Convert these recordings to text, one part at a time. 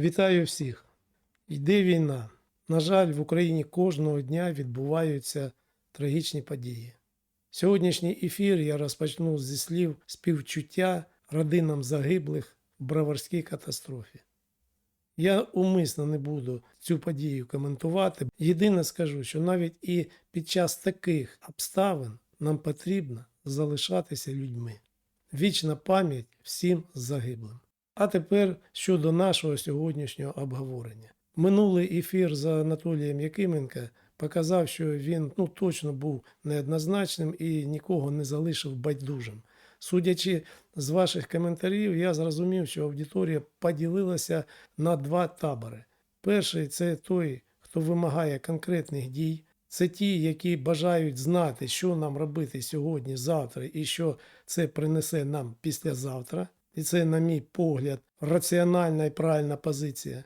Вітаю всіх. Йде війна. На жаль, в Україні кожного дня відбуваються трагічні події. Сьогоднішній ефір я розпочну зі слів співчуття родинам загиблих в броварській катастрофі. Я умисно не буду цю подію коментувати. Єдине скажу, що навіть і під час таких обставин нам потрібно залишатися людьми. Вічна пам'ять всім загиблим. А тепер щодо нашого сьогоднішнього обговорення. Минулий ефір за Анатолієм Якименка показав, що він ну, точно був неоднозначним і нікого не залишив байдужим. Судячи з ваших коментарів, я зрозумів, що аудиторія поділилася на два табори. Перший це той, хто вимагає конкретних дій. Це ті, які бажають знати, що нам робити сьогодні, завтра, і що це принесе нам післязавтра. І це, на мій погляд, раціональна і правильна позиція.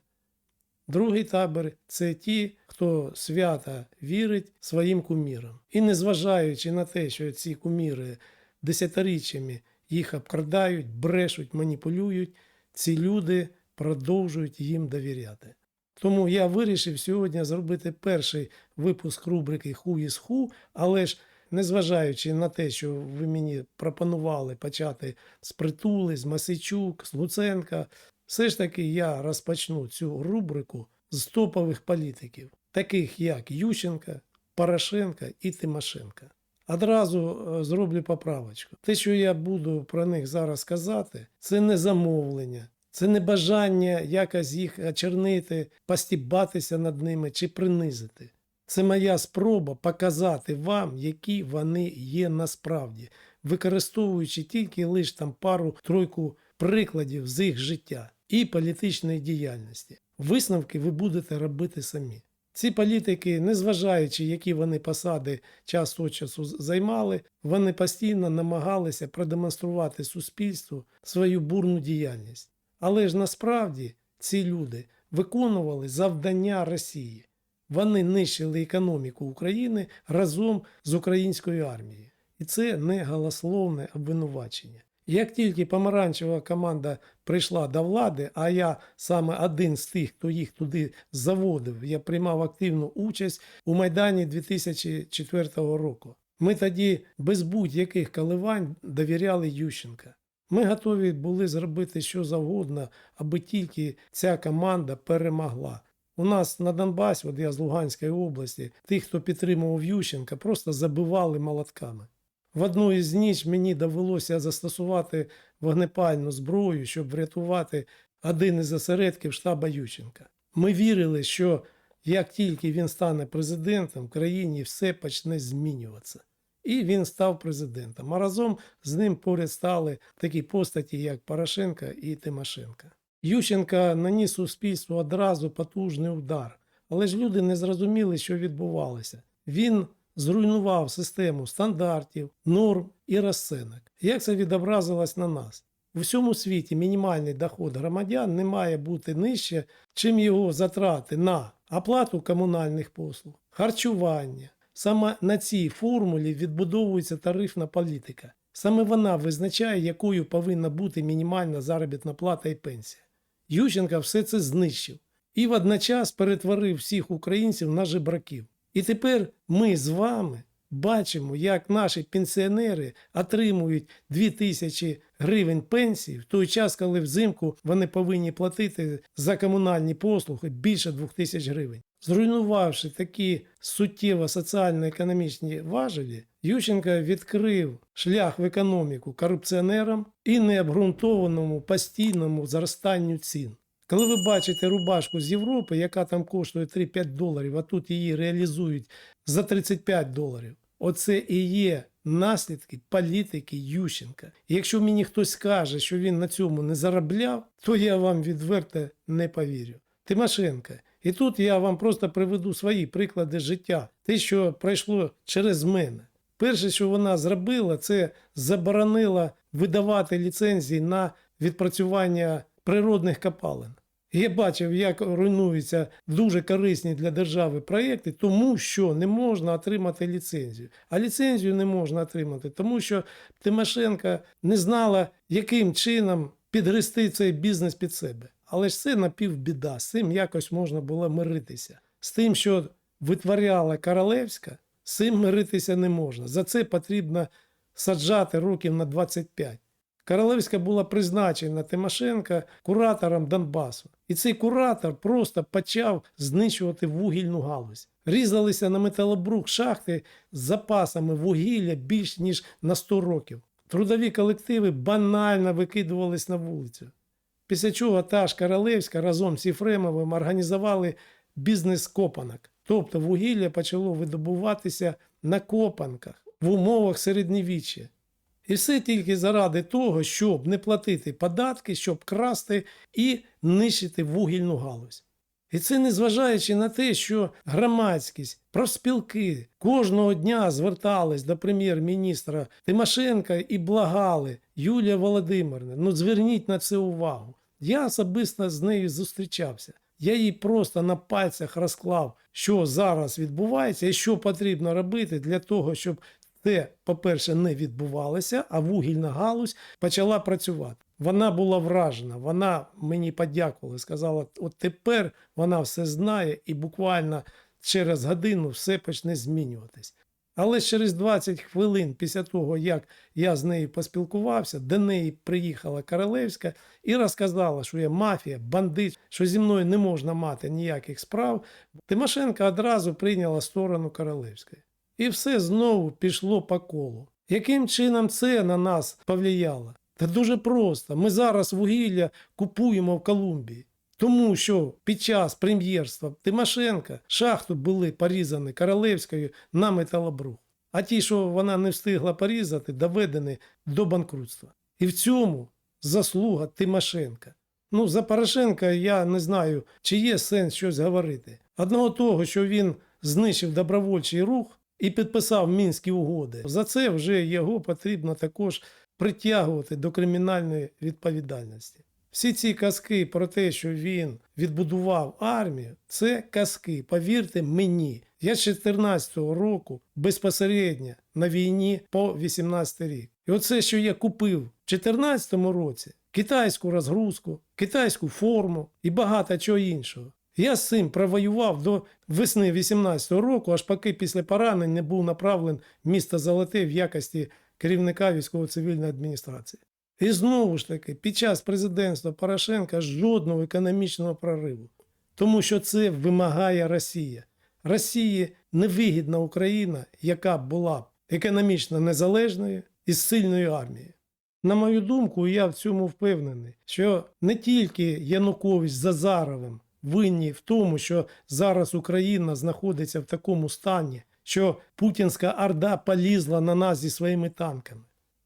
Другий табор це ті, хто свято вірить своїм кумірам. І незважаючи на те, що ці куміри десятиріччями їх обкрадають, брешуть, маніпулюють, ці люди продовжують їм довіряти. Тому я вирішив сьогодні зробити перший випуск рубрики Ху із ху, але ж незважаючи на те, що ви мені пропонували почати з Притули, з Масичук, з Луценка, все ж таки я розпочну цю рубрику з топових політиків, таких як Ющенка, Порошенка і Тимошенка. Одразу е, зроблю поправочку. Те, що я буду про них зараз казати, це не замовлення, це не бажання якось їх очернити, постібатися над ними чи принизити. Це моя спроба показати вам, які вони є насправді, використовуючи тільки лише там пару-тройку прикладів з їх життя і політичної діяльності. Висновки ви будете робити самі. Ці політики, незважаючи, які вони посади час від часу займали, вони постійно намагалися продемонструвати суспільству свою бурну діяльність. Але ж насправді ці люди виконували завдання Росії. Вони нищили економіку України разом з українською армією. І це не голословне обвинувачення. Як тільки помаранчева команда прийшла до влади, а я саме один з тих, хто їх туди заводив, я приймав активну участь у Майдані 2004 року. Ми тоді без будь-яких коливань довіряли Ющенка. Ми готові були зробити що завгодно, аби тільки ця команда перемогла. У нас на Донбасі, от я з Луганської області, тих, хто підтримував Ющенка, просто забивали молотками. В одну із ніч мені довелося застосувати вогнепальну зброю, щоб врятувати один із осередків штаба Ющенка. Ми вірили, що як тільки він стане президентом, в країні все почне змінюватися. І він став президентом. А разом з ним поряд стали такі постаті, як Порошенка і Тимошенка. Ющенка наніс суспільству одразу потужний удар, але ж люди не зрозуміли, що відбувалося. Він зруйнував систему стандартів, норм і розцінок. Як це відобразилось на нас? У всьому світі мінімальний доход громадян не має бути нижче, чим його затрати на оплату комунальних послуг, харчування. Саме на цій формулі відбудовується тарифна політика. Саме вона визначає, якою повинна бути мінімальна заробітна плата і пенсія. Ющенка все це знищив і водночас перетворив всіх українців на жебраків. І тепер ми з вами бачимо, як наші пенсіонери отримують 2000 гривень пенсії в той час, коли взимку вони повинні платити за комунальні послуги більше 2000 гривень. Зруйнувавши такі суттєво соціально-економічні важелі, Ющенко відкрив шлях в економіку корупціонерам і необґрунтованому постійному зростанню цін. Коли ви бачите рубашку з Європи, яка там коштує 3-5 доларів, а тут її реалізують за 35 доларів, оце і є наслідки політики Ющенка. Якщо мені хтось скаже, що він на цьому не заробляв, то я вам відверто не повірю. Тимошенка. І тут я вам просто приведу свої приклади життя, те, що пройшло через мене. Перше, що вона зробила, це заборонила видавати ліцензії на відпрацювання природних копалин. Я бачив, як руйнуються дуже корисні для держави проєкти, тому що не можна отримати ліцензію. А ліцензію не можна отримати, тому що Тимошенка не знала, яким чином підгрести цей бізнес під себе. Але ж це напівбіда, з цим якось можна було миритися. З тим, що витворяла Королевська, з цим миритися не можна. За це потрібно саджати років на 25. Королевська була призначена Тимошенка куратором Донбасу. І цей куратор просто почав знищувати вугільну галузь. Різалися на металобрук шахти з запасами вугілля більш ніж на 100 років. Трудові колективи банально викидувались на вулицю. Після чого та ж Королевська разом з Єфремовим організували бізнес копанок. Тобто вугілля почало видобуватися на копанках в умовах середньовіччя. І все тільки заради того, щоб не платити податки, щоб красти і нищити вугільну галузь. І це незважаючи на те, що громадськість, профспілки кожного дня звертались до прем'єр-міністра Тимошенка і благали Юлія Володимирівна, ну зверніть на це увагу. Я особисто з нею зустрічався. Я їй просто на пальцях розклав, що зараз відбувається і що потрібно робити для того, щоб це, по-перше, не відбувалося, а вугільна галузь почала працювати. Вона була вражена, вона мені подякувала, сказала, от тепер вона все знає і буквально через годину все почне змінюватись. Але через 20 хвилин після того, як я з нею поспілкувався, до неї приїхала Королевська і розказала, що я мафія, бандит, що зі мною не можна мати ніяких справ. Тимошенко одразу прийняла сторону Королевської. І все знову пішло по колу. Яким чином це на нас повлияло? Та дуже просто. Ми зараз вугілля купуємо в Колумбії. Тому що під час прем'єрства Тимошенка шахту були порізані Королевською на металобрух. А ті, що вона не встигла порізати, доведені до банкрутства. І в цьому заслуга Тимошенка. Ну, за Порошенка я не знаю, чи є сенс щось говорити. Одного того, що він знищив добровольчий рух і підписав мінські угоди, за це вже його потрібно також притягувати до кримінальної відповідальності. Всі ці казки про те, що він відбудував армію, це казки, повірте мені. Я з 14 року безпосередньо на війні по 18 рік. І оце, що я купив в 14 році, китайську розгрузку, китайську форму і багато чого іншого. Я з цим провоював до весни 18-го року, аж поки після поранень не був направлений в місто Золоте в якості керівника військово-цивільної адміністрації. І знову ж таки, під час президентства Порошенка жодного економічного прориву, тому що це вимагає Росія. Росії невигідна Україна, яка була б економічно незалежною і з сильною армією. На мою думку, я в цьому впевнений, що не тільки Янукович Зазаровим винні в тому, що зараз Україна знаходиться в такому стані, що путінська орда полізла на нас зі своїми танками.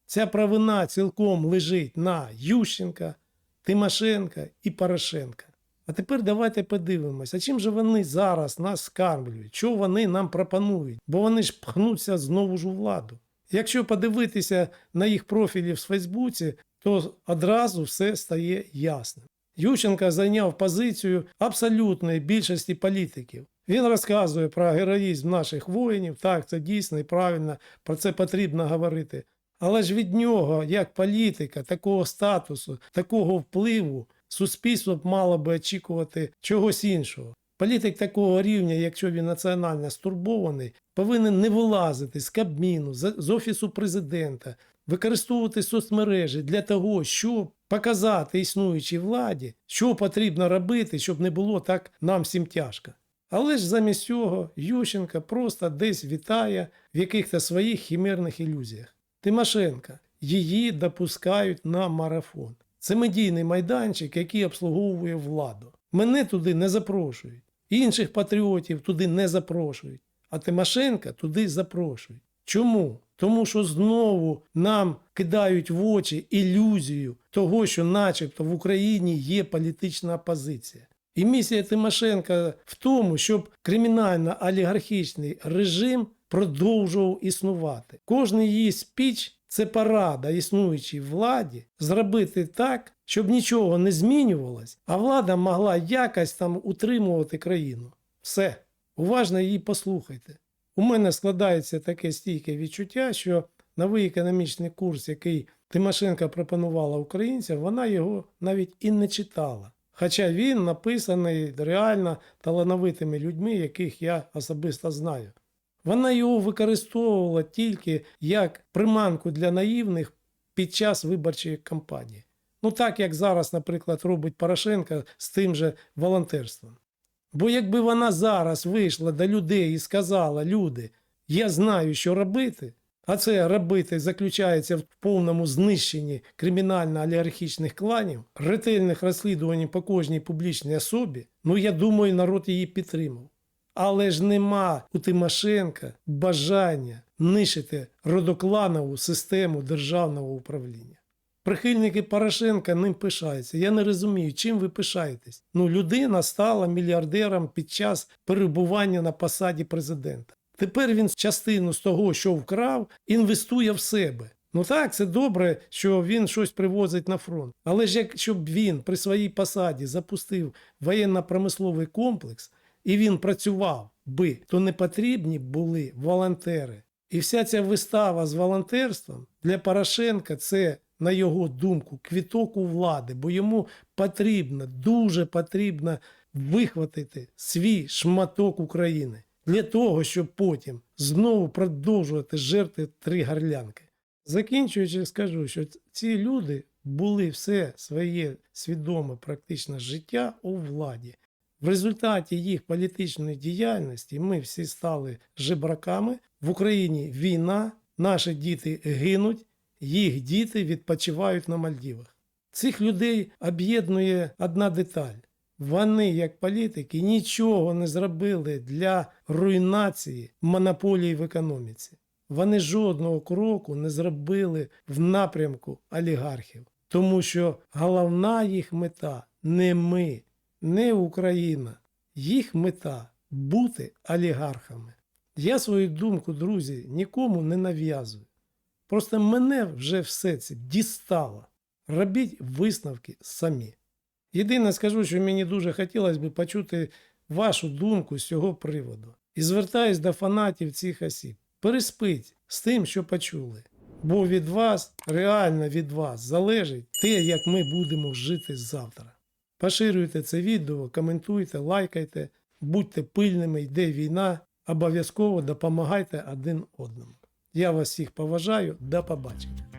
Ця провина цілком лежить на Ющенка, Тимошенка і Порошенка. А тепер давайте подивимося, а чим же вони зараз нас скармлюють, що вони нам пропонують, бо вони ж пхнуться знову ж у владу. Якщо подивитися на їх профілі в Фейсбуці, то одразу все стає ясним. Ющенко зайняв позицію абсолютної більшості політиків. Він розказує про героїзм наших воїнів. Так, це дійсно і правильно, про це потрібно говорити. Але ж від нього, як політика, такого статусу, такого впливу, суспільство б мало би очікувати чогось іншого. Політик такого рівня, якщо він національно стурбований, повинен не вилазити з Кабміну, з Офісу президента, використовувати соцмережі для того, щоб показати існуючій владі, що потрібно робити, щоб не було так нам всім тяжко. Але ж замість цього Ющенка просто десь вітає в якихось своїх хімерних ілюзіях. Тимошенка, її допускають на марафон. Це медійний майданчик, який обслуговує владу. Мене туди не запрошують. Інших патріотів туди не запрошують. А Тимошенка туди запрошують. Чому? Тому що знову нам кидають в очі ілюзію того, що начебто в Україні є політична опозиція. І місія Тимошенка в тому, щоб кримінально-олігархічний режим продовжував існувати. Кожний її спіч це порада існуючій владі зробити так, щоб нічого не змінювалось, а влада могла якось там утримувати країну. Все, уважно її послухайте. У мене складається таке стійке відчуття, що новий економічний курс, який Тимошенко пропонувала українцям, вона його навіть і не читала. Хоча він написаний реально талановитими людьми, яких я особисто знаю. Вона його використовувала тільки як приманку для наївних під час виборчої кампанії. Ну так як зараз, наприклад, робить Порошенко з тим же волонтерством. Бо якби вона зараз вийшла до людей і сказала: люди, я знаю, що робити, а це робити заключається в повному знищенні кримінально-олігархічних кланів, ретельних розслідувань по кожній публічній особі, ну я думаю, народ її підтримав. Але ж нема у Тимошенка бажання нищити родокланову систему державного управління. Прихильники Порошенка ним пишаються. Я не розумію, чим ви пишаєтесь. Ну, людина стала мільярдером під час перебування на посаді президента. Тепер він частину з того, що вкрав, інвестує в себе. Ну так, це добре, що він щось привозить на фронт. Але ж якщо б він при своїй посаді запустив воєнно-промисловий комплекс і він працював би, то не потрібні були волонтери. І вся ця вистава з волонтерством для Порошенка це, на його думку, квіток у влади, бо йому потрібно, дуже потрібно вихватити свій шматок України для того, щоб потім знову продовжувати жерти три горлянки. Закінчуючи, скажу, що ці люди були все своє свідоме практично життя у владі. В результаті їх політичної діяльності ми всі стали жебраками. В Україні війна, наші діти гинуть, їх діти відпочивають на Мальдівах. Цих людей об'єднує одна деталь. Вони, як політики, нічого не зробили для руйнації монополії в економіці. Вони жодного кроку не зробили в напрямку олігархів, тому що головна їх мета не ми, не Україна. Їх мета бути олігархами. Я свою думку, друзі, нікому не нав'язую. Просто мене вже все це дістало. Робіть висновки самі. Єдине скажу, що мені дуже хотілося б почути вашу думку з цього приводу. І звертаюсь до фанатів цих осіб. Переспіть з тим, що почули. Бо від вас, реально від вас, залежить те, як ми будемо жити завтра. Поширюйте це відео, коментуйте, лайкайте, будьте пильними, йде війна, обов'язково допомагайте один одному. Я вас всіх поважаю, до побачення.